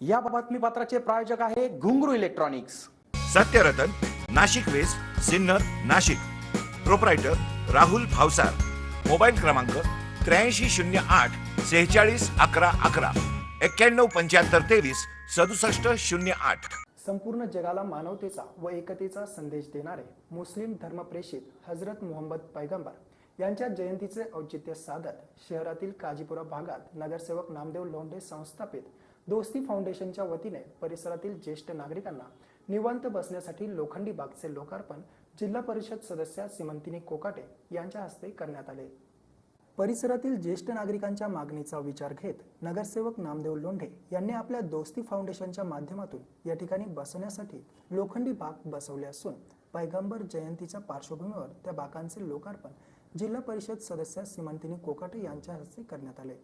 या बातमीपत्राचे प्रायोजक आहे Ghungru electronics. Satyaratan Nashik west Sinnar Nashik. Proprietor Rahul Bhavsar. Mobile क्रमांक त्र्याऐंशी शून्य आठ सेहेचाळीस अकरा अकरा. एक्क्याण्णव पंच्याहत्तर तेवीस सदुसष्ट शून्य आठ. संपूर्ण जगाला मानवतेचा व एकतेचा संदेश देणारे मुस्लिम धर्मप्रेषित हजरत मुहम्मद पैगंबर यांच्या जयंतीचे औचित्य साधत शहरातील काजीपुरा भागात नगरसेवक नामदेव लोंढे संस्थापित दोस्ती फाउंडेशनच्या वतीने परिसरातील ज्येष्ठ नागरिकांना निवांत बसण्यासाठी लोखंडी बागचे लोकार्पण जिल्हा परिषद सदस्या सिमंतिनी कोकाटे यांच्या हस्ते करण्यात आले. परिसरातील ज्येष्ठ नागरिकांच्या मागणीचा विचार घेत नगरसेवक नामदेव लोंढे यांनी आपल्या दोस्ती फाउंडेशनच्या माध्यमातून या ठिकाणी बसण्यासाठी लोखंडी बाग बसवले असून पैगंबर जयंतीच्या पार्श्वभूमीवर त्या बागांचे लोकार्पण जिल्हा परिषद सदस्या सिमंतिनी कोकाटे यांच्या हस्ते करण्यात आले.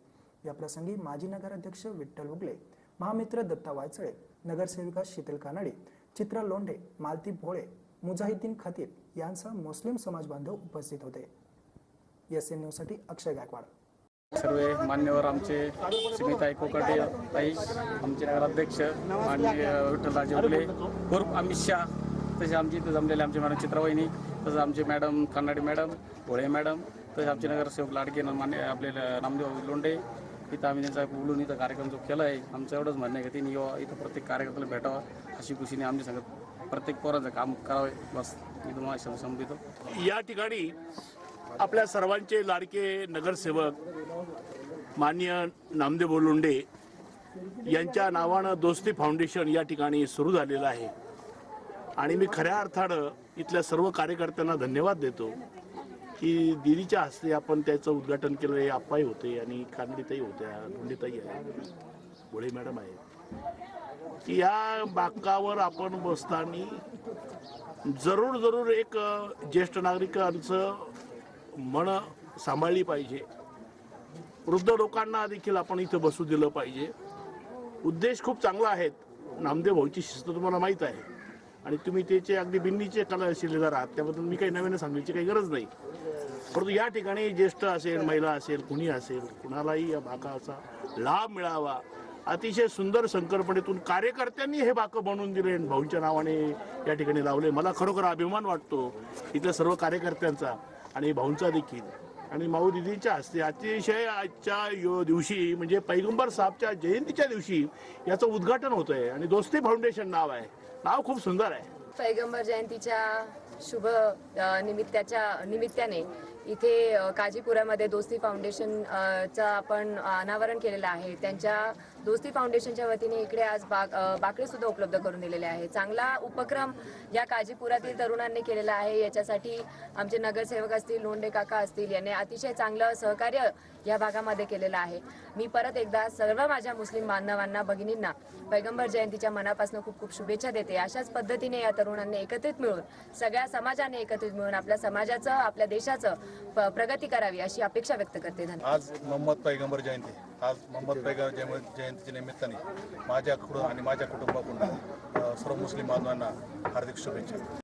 या प्रसंगी माजी नगराध्यक्ष विठ्ठल उगले महामित्र दत्ता वायचळे नगरसेविका शीतल कानडे चित्रा लोंढे मालती भोळे मुजाहिद्दीन खतीब यांसह मुस्लिम समाज बांधव उपस्थित होते. एस एन न्यूजसाठी अक्षय गायकवाड. सर्व मान्यवर आमचे स्मिताई कोकाटे ताई आमचे नगराध्यक्ष माननीय विठ्ठलराजे उगले उर्फ अमित शाह तसे आमचे इथे जमलेले आमचे मॅडम चित्रवाहिनी तसं आमचे madam Kanade madam Bhole madam तसे आमचे नगरसेवक लाडके मान्य आपले नामदेव लोंढे इथं आम्ही त्यांचा बोलून इथं कार्यक्रम जो केला आहे आमचं एवढंच म्हणणं आहे की त्यांनी यावं इथं प्रत्येक कार्यकर्त्याला भेटावा अशी खुशीने आमच्या सांगत प्रत्येक पोराचं काम करावे. बस मी तुम्हाला संबितो या ठिकाणी आपल्या सर्वांचे लाडके नगरसेवक मान्य नामदेव बोलुंडे यांच्या नावानं दोस्ती फाउंडेशन या ठिकाणी सुरू झालेलं आहे. आणि मी खऱ्या अर्थानं इथल्या सर्व कार्यकर्त्यांना धन्यवाद देतो. की दिदीच्या हस्ते आपण त्याचं उद्घाटन केलं हे आप्पाही होते आणि कानडीताई होत्या लोंढेताई आहे. गोळे मॅडम आहे की या बाकावर आपण बसताना जरूर जरूर एक ज्येष्ठ नागरिकांचं मन सांभाळली पाहिजे. वृद्ध लोकांना देखील आपण इथं बसू दिलं पाहिजे. उद्देश खूप चांगला आहेत नामदेव भाऊची शिस्त तुम्हाला माहीत आहे. आणि तुम्ही त्याचे अगदी बिन्नीचे कला शिलेदार आहात त्याबद्दल मी काही नवीन सांगण्याची काही गरज नाही. परंतु या ठिकाणी ज्येष्ठ असेल महिला असेल कुणी असेल कुणालाही या भागाचा लाभ मिळावा. अतिशय सुंदर संकल्पनेतून कार्यकर्त्यांनी हे बाकं बनवून दिले भाऊंच्या नावाने या ठिकाणी लावले. मला खरोखर अभिमान वाटतो इथल्या सर्व कार्यकर्त्यांचा आणि भाऊंचा देखील. आणि माऊ दिदींच्या हस्ते अतिशय आजच्या यो दिवशी म्हणजे पैगंबर साहेबच्या जयंतीच्या दिवशी याचं उद्घाटन होत आहे आणि दोस्ती फाउंडेशन नाव आहे. नाव खूप सुंदर आहे. पैगंबर जयंतीच्या शुभ निमित्ताच्या निमित्ताने इथे काजीपुरामध्ये दोस्ती फाउंडेशन चं आपण अनावरण केलेलं आहे. त्यांच्या दोस्ती फाउंडेशनच्या वतीने इकडे आज बाक बाकडे सुद्धा उपलब्ध करून दिलेले आहे. चांगला उपक्रम या काजीपुरातील तरुणांनी केलेला आहे. याच्यासाठी आमचे नगरसेवक असतील लोंडे काका असतील यांनी अतिशय चांगलं सहकार्य या भागामध्ये केलेलं आहे. मी परत एकदा सर्व माझ्या मुस्लिम बांधवांना भगिनींना पैगंबर जयंतीच्या मनापासून खूप खूप शुभेच्छा देते. अशाच पद्धतीने या तरुणांनी एकत्रित मिळून सगळ्या समाजाने एकत्रित मिळून आपल्या समाजाचं आपल्या देशाचं प्रगती करावी अशी अपेक्षा व्यक्त करते. आज मोहम्मद पैगंबर जयंती. आज मोहम्मद पैगंबर जयं- जयंतीच्या निमित्ताने माझ्याकडून आणि माझ्या कुटुंबाकडून सर्व मुस्लिम बांधवांना हार्दिक शुभेच्छा.